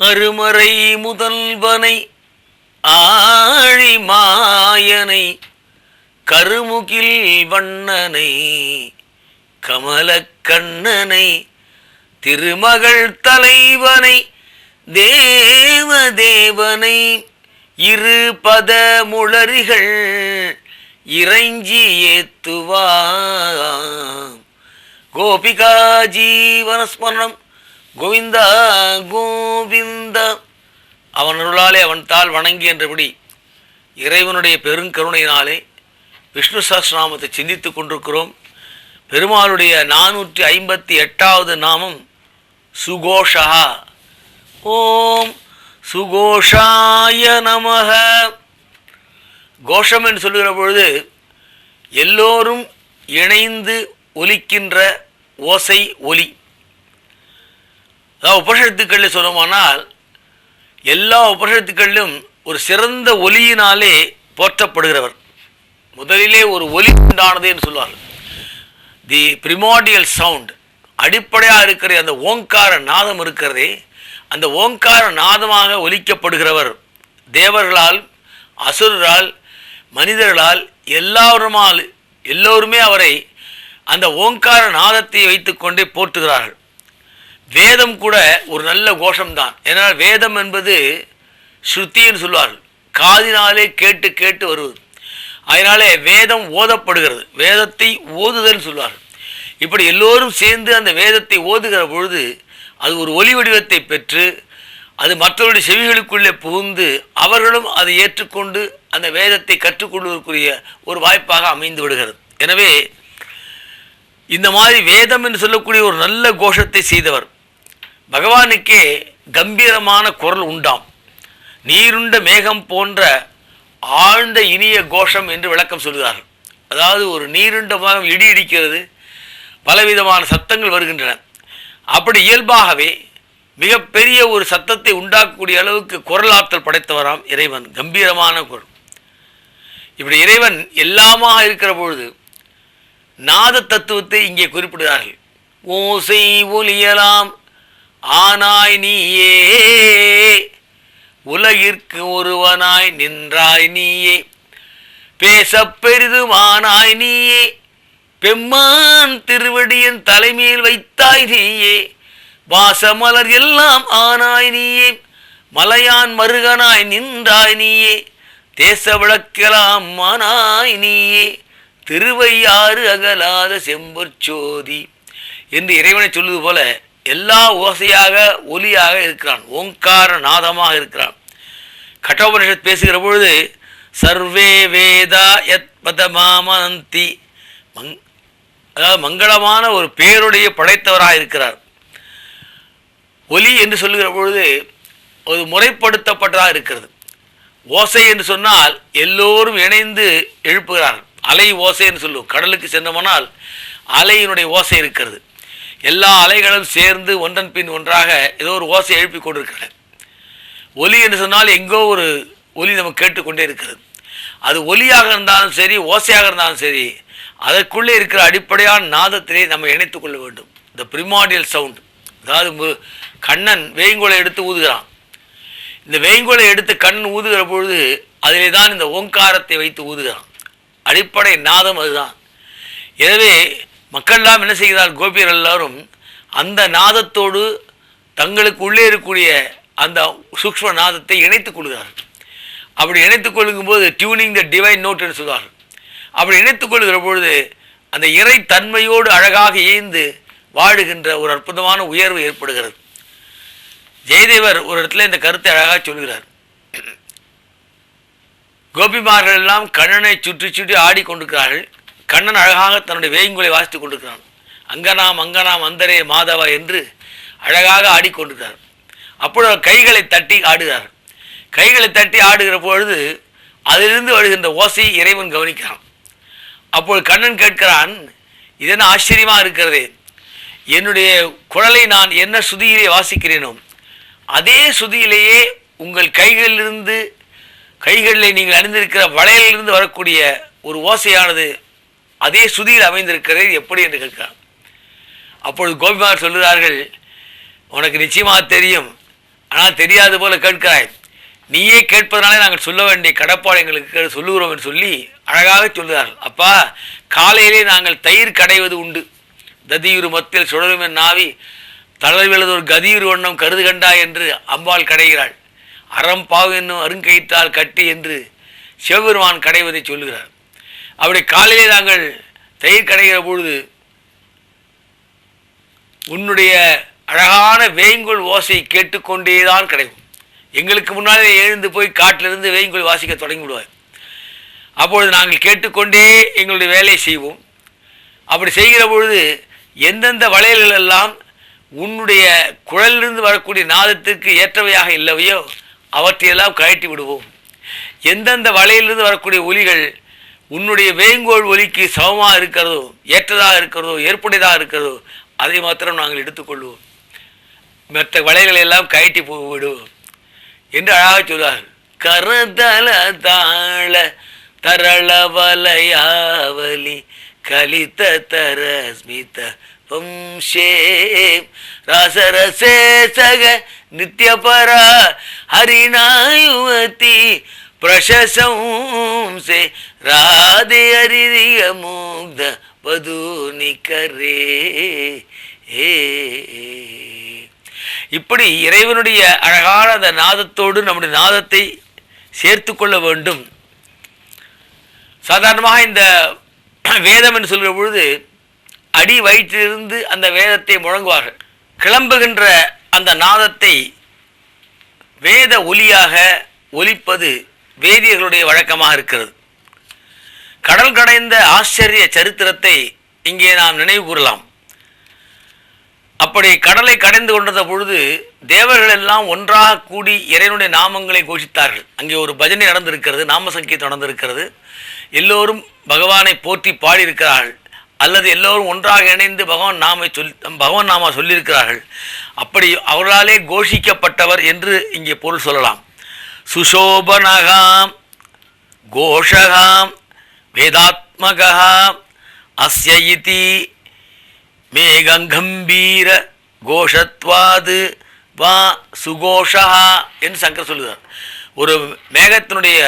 அருமறை முதல்வனை ஆழி மாயனை கருமுகில் வண்ணனை கமலக்கண்ணனை திருமகள் தலைவனை தேவதேவனை இரு பத இறைஞ்சி ஏத்துவாம். கோபிகா ஜீவனஸ்மரணம். கோவிந்தா கோவிந்த. அவன் அருளாலே அவன் தாள் வணங்கி என்றபடி இறைவனுடைய பெருங்கருணையினாலே விஷ்ணு சஹஸ்ரநாமத்தை சிந்தித்துக் கொண்டிருக்கிறோம். பெருமாளுடைய நானூற்றி ஐம்பத்தி எட்டாவது நாமம் சுகோஷா ஓம் சுகோஷாய நமக கோஷம் என்று சொல்லுகிற பொழுது எல்லோரும் இணைந்து ஒலிக்கின்ற ஓசை ஒலி. அதாவது உபனிஷத்துக்களில் சொல்லுமானால் எல்லா உபனிஷத்துக்களிலும் ஒரு சிறந்த ஒலியினாலே போற்றப்படுகிறவர். முதலிலே ஒரு ஒலி உண்டானது என்று சொல்வார்கள். தி பிரிமாடியல் சவுண்ட் அடிப்படையாக இருக்கிற அந்த ஓங்கார நாதம் இருக்கிறதே அந்த ஓங்கார நாதமாக ஒலிக்கப்படுகிறவர் தேவர்களால் அசுரரால் மனிதர்களால் எல்லாருமால் எல்லோருமே அவரை அந்த ஓங்கார நாதத்தை வைத்துக்கொண்டே போற்றுகிறார்கள். வேதம் கூட ஒரு நல்ல கோஷம்தான். ஏன்னால் வேதம் என்பது ஸ்ருத்தின்னு சொல்வார்கள் காதினாலே கேட்டு கேட்டு வருவது. அதனாலே வேதம் ஓதப்படுகிறது. வேதத்தை ஓதுதல்னு சொல்வார்கள் இப்படி எல்லோரும் சேர்ந்து அந்த வேதத்தை ஓதுகிற பொழுது அது ஒரு ஒலி வடிவத்தை பெற்று அது மற்றவருடைய செவிகளுக்குள்ளே புகுந்து அவர்களும் அதை ஏற்றுக்கொண்டு அந்த வேதத்தை கற்றுக்கொள்வதற்குரிய ஒரு வாய்ப்பாக அமைந்து விடுகிறது. எனவே இந்த மாதிரி வேதம் என்று சொல்லக்கூடிய ஒரு நல்ல கோஷத்தை செய்தவர் பகவானுக்கே கம்பீரமான குரல் உண்டாம். நீருண்ட மேகம் போன்ற ஆழ்ந்த இனிய கோஷம் என்று விளக்கம் சொல்கிறார்கள். அதாவது ஒரு நீருண்ட மேகம் இடி இடிக்கிறது பலவிதமான சத்தங்கள் வருகின்றன. அப்படி இயல்பாகவே மிகப்பெரிய ஒரு சத்தத்தை உண்டாக்கக்கூடிய அளவுக்கு குரலாற்றல் படைத்தவராம் இறைவன். கம்பீரமான குரல். இப்படி இறைவன் எல்லாமாக இருக்கிற பொழுது நாத தத்துவத்தை இங்கே குறிப்பிடுகிறார்கள். ஓசை ஒலியலாம் ஆனாய் நீயே. உலகிற்கு ஒருவனாய் நின்றாய் நீயே. பேசப் பெரிதுமானாய் நீயே. பெம்மான் திருவடியின் தலைமையில் வைத்தாய் நீயே. வாசமலர் எல்லாம் ஆனாய் நீயே. மலையான் மருகனாய் நின்றாய் நீயே. தேச விளக்கலாம் மானாய் நீயே. திருவையாறு அகலாத செம்பொற்சோதி என்று இறைவனை சொல்லுவது போல எல்லா ஓசையாக ஒலியாக இருக்கிறான். ஓங்கார நாதமாக இருக்கிறான். கட்டோபனிஷத் பேசுகிற பொழுது சர்வே வேதா எத் பதமாமந்தி மங் அதாவது மங்களமான ஒரு பேருடைய படைத்தவராக இருக்கிறார். ஒலி என்று சொல்லுகிற பொழுது ஒரு முறைப்படுத்தப்பட்டதாக இருக்கிறது. ஓசை என்று சொன்னால் எல்லோரும் இணைந்து எழுப்புகிறார்கள். அலை ஓசை என்று சொல்லுவோம். கடலுக்கு சென்றோமானால் அலையினுடைய ஓசை இருக்கிறது. எல்லா அலைகளும் சேர்ந்து ஒன்றன் பின் ஒன்றாக ஏதோ ஒரு ஓசை எழுப்பி கொண்டிருக்கிறது. ஒலி என்று சொன்னால் எங்கோ ஒரு ஒலி நம்ம கேட்டுக்கொண்டே இருக்கிறது. அது ஒலியாக இருந்தாலும் சரி ஓசையாக இருந்தாலும் சரி அதற்குள்ளே இருக்கிற அடிப்படையான நாதத்திலே நம்ம இணைத்து கொள்ள வேண்டும். இந்த பிரிமாடியல் சவுண்ட் அதாவது கண்ணன் வேய்ங்கோலை எடுத்து ஊதுகிறான். இந்த வேய்ங்கோலை எடுத்து கண் ஊதுகிற பொழுது அதிலே தான் இந்த ஓங்காரத்தை வைத்து ஊதுகிறான். அடிப்படை நாதம் அதுதான். எனவே மக்கள்லாம் என்ன செய்கிறார் கோபியர் எல்லாரும் அந்த நாதத்தோடு தங்களுக்கு உள்ளே இருக்கக்கூடிய அந்த சூக்ஷ்ம நாதத்தை இணைத்துக் கொள்கிறார்கள். அப்படி இணைத்துக் கொள்ளும்போது டியூனிங் த டிவைன் நோட் என்று சொல்வார்கள். அப்படி இணைத்துக் கொள்கிற பொழுது அந்த இறை தன்மையோடு அழகாக இயைந்து வாடுகின்ற ஒரு அற்புதமான உயர்வு ஏற்படுகிறது. ஜெயதேவர் ஒரு இடத்துல இந்த கருத்தை அழகாக சொல்கிறார். கோபிமார்கள் எல்லாம் கண்ணனை சுற்றி சுற்றி ஆடிக்கொண்டிருக்கிறார்கள். கண்ணன் அழகாக தன்னுடைய வேயுங்குலை வாசித்துக் கொண்டிருக்கிறான். அங்கனாம் அங்கனாம் அந்தரே மாதவா என்று அழகாக ஆடிக்கொண்டிருக்கிறார். அப்பொழுது கைகளை தட்டி ஆடுகிறார். கைகளை தட்டி ஆடுகிற பொழுது அதிலிருந்து வருகின்ற ஓசையை இறைவன் கவனிக்கிறான். அப்பொழுது கண்ணன் கேட்கிறான் இதென்ன ஆச்சரியமாக இருக்கிறதே. என்னுடைய குரலை நான் என்ன சுதியிலே வாசிக்கிறேனோ அதே சுதியிலேயே உங்கள் கைகளிலிருந்து கைகளில் நீங்கள் அணிந்திருக்கிற வளையலிலிருந்து வரக்கூடிய ஒரு ஓசையானது அதே சுதியில் அமைந்திருக்கிறது எப்படி என்று கேட்கிறார். அப்பொழுது கோபிமார் சொல்லுகிறார்கள் உனக்கு நிச்சயமாக தெரியும். ஆனால் தெரியாது போல கேட்கிறாய். நீயே கேட்பதனாலே நாங்கள் சொல்ல வேண்டிய கடப்பாடு எங்களுக்கு சொல்லுகிறோம் என்று சொல்லி அழகாக சொல்கிறார்கள் அப்பா காலையிலே நாங்கள் தயிர் கடைவது உண்டு. ததியுரு மத்தில் சுழலும் என் நாவி. தளர்விழது ஒரு கதியுறு வண்ணம் கருது கண்டா என்று அம்பாள் கடைகிறாள். அறம் பாவு என்னும் அருங்கயிற்றால் கட்டி என்று சிவபெருமான் கடைவதை சொல்லுகிறார். அப்படி காலையிலே நாங்கள் தயிர் கடைகிற பொழுது உன்னுடைய அழகான வேய்ங்கோல் ஓசை கேட்டுக்கொண்டே தான் கிடைக்கும். எங்களுக்கு முன்னாலே எழுந்து போய் காட்டிலிருந்து வேய்ங்கோல் வாசிக்க தொடங்கி விடுவார் அப்பொழுது நாங்கள் கேட்டுக்கொண்டே எங்களுடைய வேலையை செய்வோம். அப்படி செய்கிற பொழுது எந்தெந்த வளையல்கள் எல்லாம் உன்னுடைய குழலிலிருந்து வரக்கூடிய நாதத்திற்கு ஏற்றவையாக இல்லவையோ அவற்றையெல்லாம் கழட்டி விடுவோம். எந்தெந்த வளையிலிருந்து வரக்கூடிய ஒலிகள் உன்னுடைய வேங்கோல் ஒலிக்கு சமமாக இருக்கிறதோ ஏற்றதாக இருக்கிறதோ ஏற்புடையதாக இருக்கிறதோ அதை மாத்திரம் நாங்கள் எடுத்துக்கொள்வோம். மற்ற வளையல்களை எல்லாம் கழட்டி போய்விடுவோம் என்று அழகாக சொல்வார் கரதல தாள தரள வலையாவலி கலித்த தரஸ்மித வம்சே ரசரசேசக நித்யபரா ஹரிநாயுவதி பிரசசம் சே ஹரிதிய முக்த வதூனி கரே ஏ இப்படி இறைவனுடைய அழகான அந்த நாதத்தோடு நம்முடைய நாதத்தை சேர்த்து கொள்ள வேண்டும். சாதாரணமாக இந்த வேதம் என்று சொல்கிற பொழுது அடி வயிற்றிலிருந்து அந்த வேதத்தை முழங்குவார்கள். கிளம்புகின்ற அந்த நாதத்தை வேத ஒலியாக ஒலிப்பது வேதியர்களுடைய வழக்கமாக இருக்கிறது. கடல் கடைந்த ஆச்சரிய சரித்திரத்தை இங்கே நாம் நினைவு கூறலாம். அப்படி கடலை கடைந்து கொண்டிருந்த பொழுது தேவர்கள் எல்லாம் ஒன்றாக கூடி இறைவனுடைய நாமங்களை கோஷித்தார்கள். அங்கே ஒரு பஜனை நடந்திருக்கிறது நாம சங்கீதம் நடந்திருக்கிறது. எல்லோரும் பகவானை போற்றி பாடியிருக்கிறார்கள். அல்லது எல்லோரும் ஒன்றாக இணைந்து பகவான் நாமை சொல் பகவான் நாமா சொல்லியிருக்கிறார்கள். அப்படி அவர்களாலே கோஷிக்கப்பட்டவர் என்று இங்கே பொருள் சொல்லலாம். சுஷோபனகாம் கோஷகாம் வேதாத்மகா அஸ்ய இதி மேகங்கம்பீர கோஷத்வாது வா சுகோஷா என்று சங்கர் சொல்லுகிறார் ஒரு மேகத்தினுடைய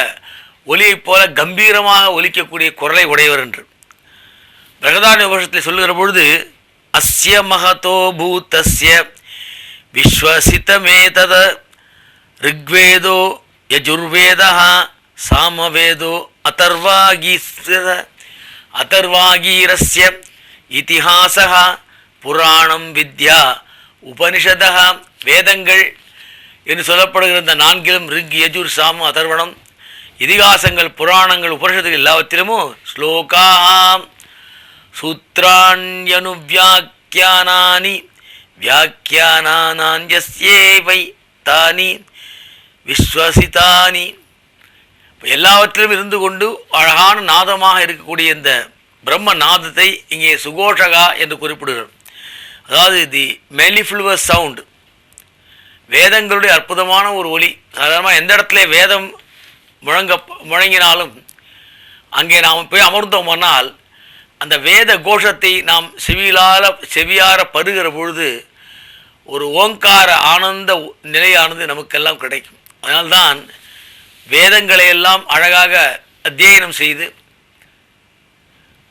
ஒலியைப் போல கம்பீரமாக ஒலிக்கக்கூடிய குரலை உடையவர் என்று. பிரகதான உபஷத்தில் சொல்லுகிற பொழுது அஸ்ய மகதோ பூத்தஸ்ய விஸ்வசிதமேதத ரிக்வேதோ யஜுர்வேதா சாமவேதோ அதர்வாகீஸ்த அதர்வாகீரஸ்ய இத்திஹாச புராணம் வித்யா உபனிஷதா வேதங்கள் என்று சொல்லப்படுகிற இந்த நான்கிலும் ரிக் யஜுர் சாம அதர்வணம் இதிகாசங்கள் புராணங்கள் உபனிஷத்துகள் எல்லாவற்றிலுமும் ஸ்லோகாம் சூத்ராண்யனுவியாக்கியானானி வியாக்கியானானான்யஸ்யேவை தானி விஸ்வசிதானி. எல்லாவற்றிலும் இருந்து கொண்டு அழகான நாதமாக இருக்கக்கூடிய இந்த பிரம்ம நாதத்தை இங்கே சுகோஷகா என்று குறிப்பிடுகிறோம் அதாவது தி மெலிஃப்ளூவஸ் சவுண்ட். வேதங்களுடைய அற்புதமான ஒரு ஒலி. சாதாரணமாக எந்த இடத்துல வேதம் முழங்க முழங்கினாலும் அங்கே நாம் போய் அமர்ந்தோமானால் அந்த வேத கோஷத்தை நாம் செவியிலால செவியார பருகிற பொழுது ஒரு ஓங்கார ஆனந்த நிலையானது நமக்கெல்லாம் கிடைக்கும். அதனால்தான் வேதங்களை எல்லாம் அழகாக அத்தியனம் செய்து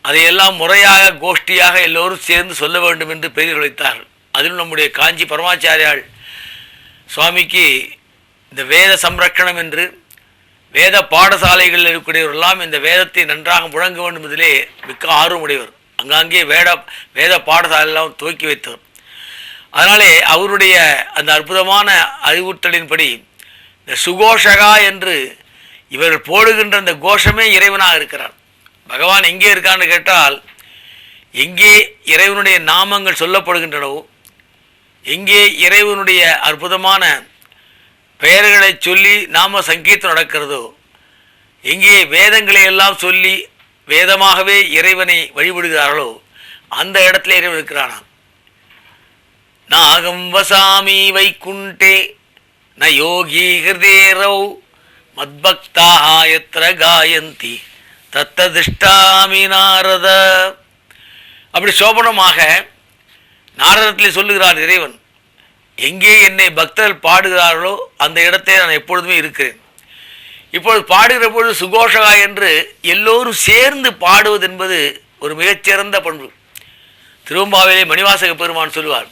அதையெல்லாம் முறையாக கோஷ்டியாக எல்லோரும் சேர்ந்து சொல்ல வேண்டும் என்று பெரியர் உழைத்தார்கள் அதிலும் நம்முடைய காஞ்சி பரமாச்சாரியால் சுவாமிக்கு இந்த வேத சம்ரக்ஷணம் என்று வேத பாடசாலைகளில் இருக்கக்கூடியவரெல்லாம் இந்த வேதத்தை நன்றாக முழங்க வேண்டும் என்பதிலே மிக்க ஆர்வம் உடையவர் அங்காங்கே வேத வேத பாடசாலையெல்லாம் துவக்கி வைத்தவர். அதனாலே அவருடைய அந்த அற்புதமான அறிவுறுத்தலின்படி இந்த சுகோஷகா என்று இவர்கள் போடுகின்ற இந்த கோஷமே இறைவனாக இருக்கிறார். பகவான் எங்கே இருக்கான்னு கேட்டால் எங்கே இறைவனுடைய நாமங்கள் சொல்லப்படுகின்றனவோ எங்கே இறைவனுடைய அற்புதமான பெயர்களை சொல்லி நாம சங்கீதம் நடக்கிறதோ எங்கே வேதங்களை எல்லாம் சொல்லி வேதமாகவே இறைவனை வழிபடுகிறார்களோ அந்த இடத்துல இறைவன் இருக்கிறானாம். நாகம் வசாமி வைக்குண்டே ந யோகி ஹிருதேரௌ மத்பக்தாக எத்திர காயந்தி தத்ததிஷ்டாமி நாரத அப்படி சோபனமாக நாரதத்தில் சொல்லுகிறார் இறைவன் எங்கே என்னை பக்தர்கள் பாடுகிறார்களோ அந்த இடத்தை நான் எப்பொழுதுமே இருக்கிறேன். இப்பொழுது பாடுகிற பொழுது சுகோஷகா என்று எல்லோரும் சேர்ந்து பாடுவது என்பது ஒரு மிகச்சிறந்த பண்பு. திருவம்பாவிலே மணிவாசக பெருமான் சொல்லுவார்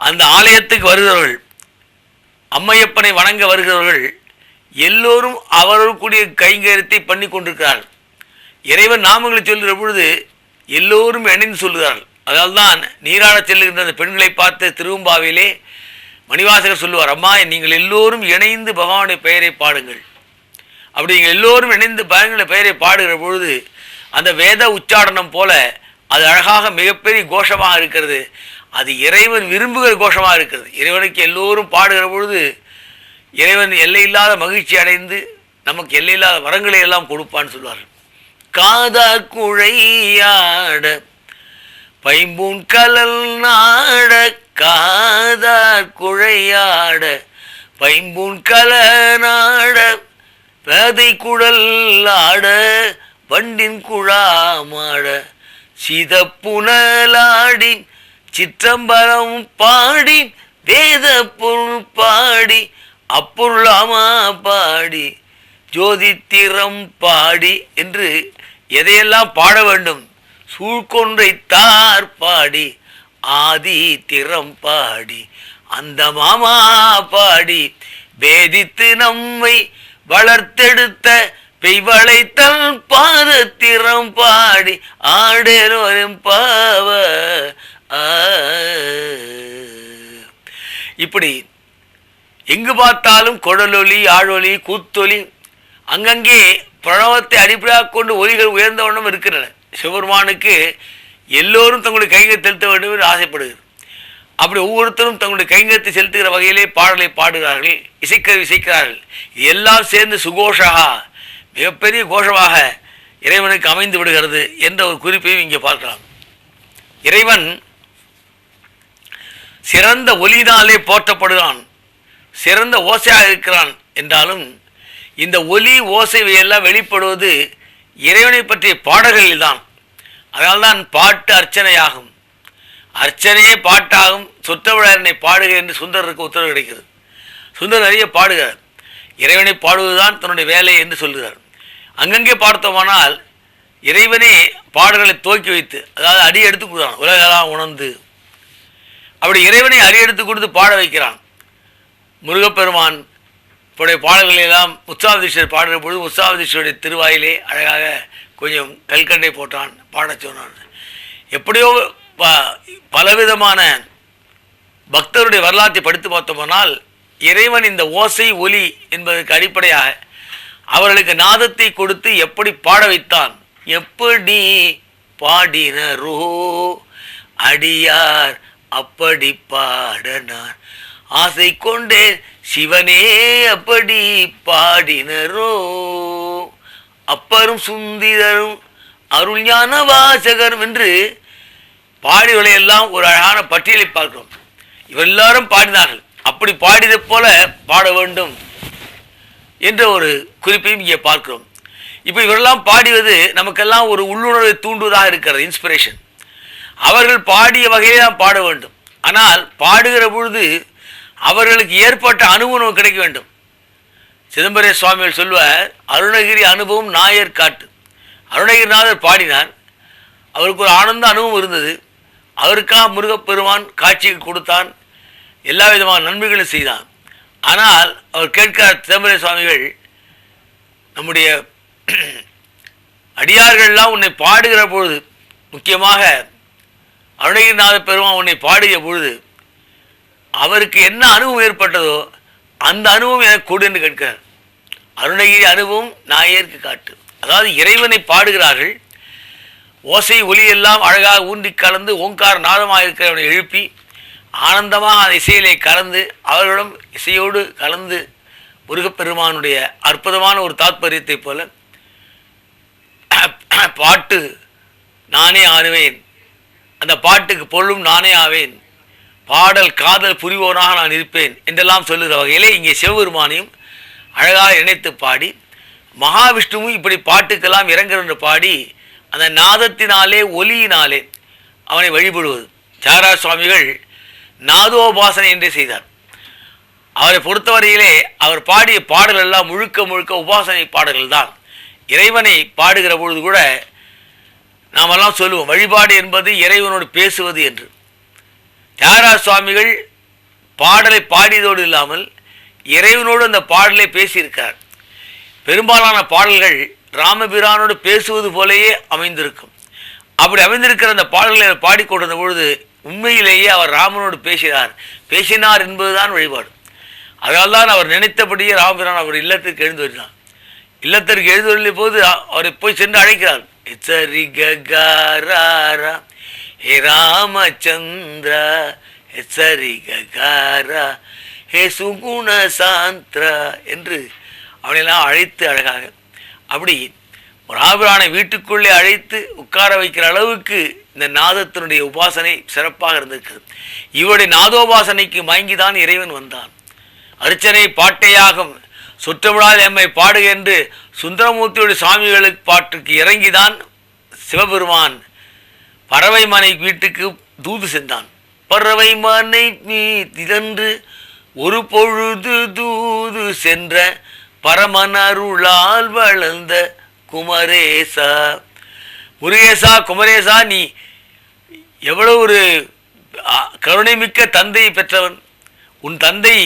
அந்த ஆலயத்துக்கு வருகிறவர்கள் அம்மையப்பனை வணங்க வருகிறவர்கள் எல்லோரும் அவர்களுக்குரிய கைங்கரியத்தை பண்ணி கொண்டிருக்கிறார்கள். இறைவன் நாமங்களை சொல்கிற பொழுது எல்லோரும் இணைந்து சொல்லுகிறார்கள். அதனால்தான் நீராடச் செல்லுகின்ற அந்த பெண்களை பார்த்த திருவம்பாவிலே மணிவாசகர் சொல்லுவார் அம்மா நீங்கள் எல்லோரும் இணைந்து பகவானுடைய பெயரை பாடுங்கள். அப்படி நீங்கள் எல்லோரும் இணைந்து பகவானுடைய பெயரை பாடுகிற பொழுது அந்த வேத உச்சாடனம் போல அது அழகாக மிகப்பெரிய கோஷமாக இருக்கிறது. அது இறைவன் விரும்புகிற கோஷமாக இருக்கிறது இறைவனுக்கு எல்லோரும் பாடுகிற பொழுது இறைவன் எல்லையில்லாத மகிழ்ச்சி அடைந்து நமக்கு எல்லையில்லாத வரங்களை எல்லாம் கொடுப்பான்னு சொல்வார்கள். காதா குழையாட பைம்பூன் கலல் நாட காதா குழையாட பைம்பூன் கல நாட பேதை குழல் ஆட வண்டின் குழாமாட சிதப்புனலாடி சிற்றம்பலம் பாடி வேத பொருள் பாடி அப்பொருளாமா பாடி ஜோதித்திரம் பாடி என்று எதையெல்லாம் பாட வேண்டும்? சூழ்கொன்றை தார் பாடி ஆதி திறம் பாடி அந்த மாமா பாடி வேதித்து நம்மை வளர்த்தெடுத்த பெய்வளைத்தல் பாதத்திறம் பாடி ஆடேரோரும் பாவ இப்படி எங்கு பார்த்தாலும் குடலொலி ஆழொலி கூத்தொலி அங்கங்கே பிரணவத்தை அடிப்படையாக கொண்டு ஒலிகள் உயர்ந்த வண்ணம் இருக்கின்றன. சிவபெருமானுக்கு எல்லோரும் தங்களுடைய கைங்கை செலுத்த வேண்டும் என்று ஆசைப்படுகிறது. அப்படி ஒவ்வொருத்தரும் தங்களுடைய கைங்கத்தை செலுத்துகிற வகையிலே பாடலை பாடுகிறார்கள் இசைக்கருவி இசைக்கிறார்கள். எல்லாம் சேர்ந்து சுகோஷாக மிகப்பெரிய கோஷமாக இறைவனுக்கு அமைந்து விடுகிறது என்ற ஒரு குறிப்பையும் இங்கே பார்க்கலாம். இறைவன் சிறந்த ஒலினாலே போற்றப்படுகிறான். சிறந்த ஓசையாக இருக்கிறான் என்றாலும் இந்த ஒலி ஓசைவையெல்லாம் வெளிப்படுவது இறைவனை பற்றிய பாடல்களில்தான். அதனால்தான் பாட்டு அர்ச்சனையாகும். அர்ச்சனையே பாட்டாகும். சுத்தவிழாரனை பாடுக என்று சுந்தரருக்கு உத்தரவு கிடைக்கிறது சுந்தர் நிறைய பாடுகிறார். இறைவனை பாடுவதுதான் தன்னுடைய வேலை என்று சொல்கிறார். அங்கங்கே பார்த்தோமானால் இறைவனே பாடல்களை துவக்கி வைத்து அதாவது அடி எடுத்து கொடுத்தான் உலகெல்லாம் உணர்ந்து அப்படி இறைவனை அடி எடுத்து கொடுத்து பாட வைக்கிறான். முருகப்பெருமான் இப்போடைய பாடல்களை எல்லாம் உற்சாவதீஸ்வரர் பாடுகிற பொழுது உற்சாவதீஸ்வருடைய திருவாயிலே அழகாக கொஞ்சம் கல்கண்டை போட்டான் பாடச் சொன்னான். எப்படியோ ப- பலவிதமான பக்தருடைய வரலாற்றை படித்து பார்த்தோமானால் இறைவன் இந்த ஓசை ஒலி என்பதற்கு அடிப்படையாக அவர்களுக்கு நாதத்தை கொடுத்து எப்படி பாட வைத்தான். எப்படி பாடினரோ அடியார் அப்படி பாடனார். ஆசை கொண்டேன் சிவனே அப்படி பாடினரோ? அப்பரும் சுந்திரரும் அருள் ஞான வாசகரும் என்று பாடிகளை எல்லாம் ஒரு அழகான பட்டியலை பார்க்கிறோம். இவர் எல்லாரும் பாடினார்கள். அப்படி பாடியது போல பாட வேண்டும் என்ற ஒரு குறிப்பையும் இங்கே பார்க்கிறோம். இப்போ இவரெல்லாம் பாடிவது நமக்கெல்லாம் ஒரு உள்ளுணர்வை தூண்டுவதாக இருக்கிறது இன்ஸ்பிரேஷன் அவர்கள் பாடிய வகையிலே தான் பாட வேண்டும். ஆனால் பாடுகிற பொழுது அவர்களுக்கு ஏற்பட்ட அனுபவம் கிடைக்க வேண்டும். சிதம்பர சுவாமிகள் சொல்வார் அருணகிரி அனுபவம் நாயர் காட்டு. அருணகிரிநாதர் பாடினார். அவருக்கு ஒரு ஆனந்த அனுபவம் இருந்தது. அவருக்காக முருகப்பெருமான் காட்சியை கொடுத்தான். எல்லா விதமான நன்மைகளும் செய்தான். ஆனால் அவர் கேட்கிறார் சிதம்பர சுவாமிகள் நம்முடைய அடியார்கள்லாம் உன்னை பாடுகிற பொழுது முக்கியமாக அருணகிரிநாத பெருமான் உன்னை பாடிய பொழுது அவருக்கு என்ன அனுபவம் ஏற்பட்டதோ அந்த அனுபவம் எனக்கு கொடு என்று கேட்கிறார். அருணகிரி அனுபவம் நாயருக்கு காட்டு. அதாவது இறைவனை பாடுகிறார்கள். ஓசை ஒலி எல்லாம் அழகாக ஊன்றி கலந்து ஓங்கார நாதமாக இருக்கிறவனை எழுப்பி ஆனந்தமாக அந்த இசையிலே கலந்து அவர்களிடம் இசையோடு கலந்து முருகப்பெருமானுடைய அற்புதமான ஒரு தாத்பரியத்தைப் போல பாட்டு நானே ஆடுவேன். அந்த பாட்டுக்கு பொருளும் நானே ஆவேன். பாடல் காதல் புரிவோனாக நான் இருப்பேன். என்றெல்லாம் சொல்லுகிற வகையிலே இங்கே சிவபெருமானையும் அழகாக இணைத்து பாடி மகாவிஷ்ணுவும் இப்படி பாட்டுக்கெல்லாம் இறங்குகின்ற பாடி அந்த நாதத்தினாலே ஒலியினாலே அவனை வழிபடுவது. சாரா சுவாமிகள் நாதோபாசனை என்றே செய்தார். அவரை பொறுத்தவரையிலே அவர் பாடிய பாடலெல்லாம் எல்லாம் முழுக்க முழுக்க உபாசனை பாடல்கள் தான். இறைவனை பாடுகிற பொழுது கூட நாமெல்லாம் சொல்லுவோம் வழிபாடு என்பது இறைவனோடு பேசுவது என்று. தியாகராஜ சுவாமிகள் பாடலை பாடியதோடு இல்லாமல் இறைவனோடு அந்த பாடலை பேசியிருக்கார். பெரும்பாலான பாடல்கள் ராமபிரானோடு பேசுவது போலேயே அமைந்திருக்கும். அப்படி அமைந்திருக்கிற அந்த பாடல்களை பாடிக்கொண்டிருந்த பொழுது உண்மையிலேயே அவர் ராமனோடு பேசினார். பேசினார் என்பதுதான் வழிபாடு. அதனால்தான் அவர் நினைத்தபடியே ராமபிரான் அவர் இல்லத்திற்கு எழுந்து வருகிறார். இல்லத்திற்கு எழுந்து வருகிற போது அவரை போய் சென்று அழைக்கிறார். எச்சரி ஹே ராமச்சந்திர எச்சரி ககாரா ஹே சுகுண சாந்திரா என்று அவனையெல்லாம் அழைத்து அழகாக அப்படி ராபிரானை வீட்டுக்குள்ளே அழைத்து உட்கார வைக்கிற அளவுக்கு இந்த நாதத்தினுடைய உபாசனை சிறப்பாக இருந்திருக்கிறது. இவருடைய நாதோபாசனைக்கு மயங்கிதான் இறைவன் வந்தான். அர்ச்சனை பாட்டையாகும் சுற்றமிழாத எம்மை பாடு என்று சுந்தரமூர்த்தியுடைய சுவாமிகளுக்கு பாட்டுக்கு இறங்கிதான் சிவபெருமான் பறவை மனை வீட்டுக்கு தூது சென்றான். பறவை மனை திதன்று ஒரு பொழுது தூது சென்ற பரமனருளால் வளர்ந்த குமரேசா. முருகேசா குமரேசா நீ எவ்வளவு ஒரு கருணைமிக்க தந்தையை பெற்றவன். உன் தந்தை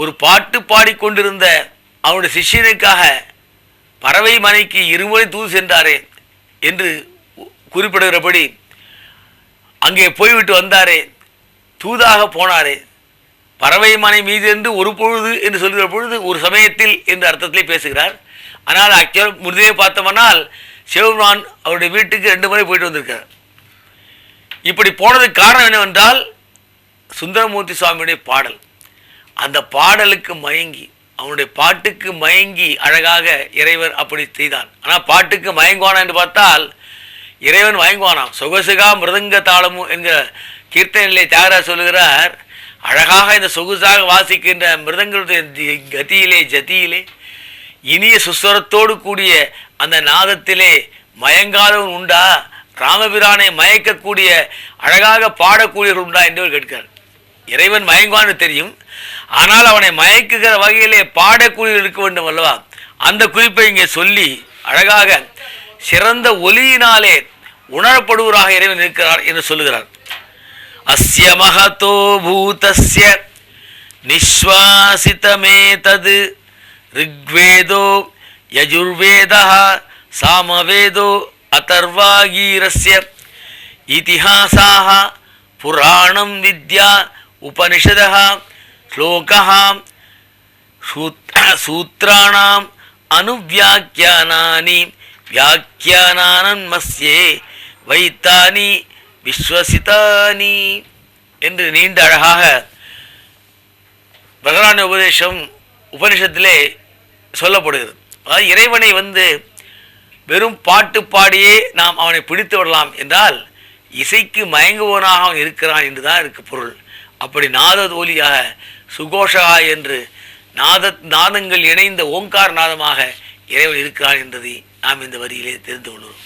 ஒரு பாட்டு பாடிக்கொண்டிருந்த அவனுடைய சிஷ்யனுக்காக பறவை மனைக்கு இருமுறை தூது சென்றாரே என்று குறிப்பிடுகிறபடி அங்கே போய்விட்டு வந்தாரே தூதாக போனாரே. பறவை மனை மீது என்று ஒரு பொழுது என்று சொல்கிற பொழுது ஒரு சமயத்தில் என்ற அர்த்தத்திலே பேசுகிறார். ஆனால் ஆக்சுவல் முன்னே பார்த்தோம்னால் சிவபெருமான் அவருடைய வீட்டுக்கு ரெண்டு முறை போயிட்டு வந்திருக்கார். இப்படி போனதுக்கு காரணம் என்னவென்றால் சுந்தரமூர்த்தி சுவாமியுடைய பாடல். அந்த பாடலுக்கு மயங்கி அவனுடைய பாட்டுக்கு மயங்கி அழகாக இறைவர் அப்படி செய்தான். ஆனால் பாட்டுக்கு மயங்குவானா என்று பார்த்தால் இறைவன் மயங்குவானாம். சொகுசுகா மிருதங்க தாளமும் என்கிற கீர்த்தனிலே தியாகராஜ் சொல்லுகிறார் அழகாக இந்த சொகுசாக வாசிக்கின்ற மிருதங்களுடைய கதியிலே ஜதியிலே இனிய சுஸ்வரத்தோடு கூடிய அந்த நாதத்திலே மயங்காதவன் உண்டா? ராமபிரானை மயக்கக்கூடிய அழகாக பாடக்கூடியவர்கள் உண்டா? என்று கேட்கிறார். இறைவன் மயங்குவான்னு தெரியும். ஆனால் அவனை மயக்குகிற வகையிலே பாடக்கூடியவர் இருக்க வேண்டும் அல்லவா? அந்த குறிப்பை இங்கே சொல்லி அழகாக சிறந்த ஒலியினாலே உணரப்படுவராக இறைவன் இருக்கிறார் என்று சொல்லுகிறார். அஸ்ய மகதோ பூதஸ்ய நிஸ்வாசிதமேதது ரிக்வேதோ யஜுர்வேதா சாமவேதோ அதர்வாகீரஸ்ய. இதிஹாசாः புராணம் வித்யா உபனிஷதः ஸ்லோகः சூத் சூத்ராணாம் அனுவியாக்கியானானி வைத்தானி விஸ்வசிதானி என்று நீண்ட அழகாக பிரகலான உபதேசம் உபனிஷத்திலே சொல்லப்படுகிறது. அதாவது இறைவனை வந்து வெறும் பாட்டு பாடியே நாம் அவனை பிடித்து விடலாம் என்றால் இசைக்கு மயங்குவனாக அவன் இருக்கிறான் என்று தான் இருக்கு பொருள். அப்படி நாத ஒலியாக சுகோஷகா என்று நாத நாதங்கள் இணைந்த ஓங்கார் நாதமாக இறைவன் இருக்கிறான் என்பதை நாம் இந்த வரியிலே தெரிந்து கொள்கிறோம்.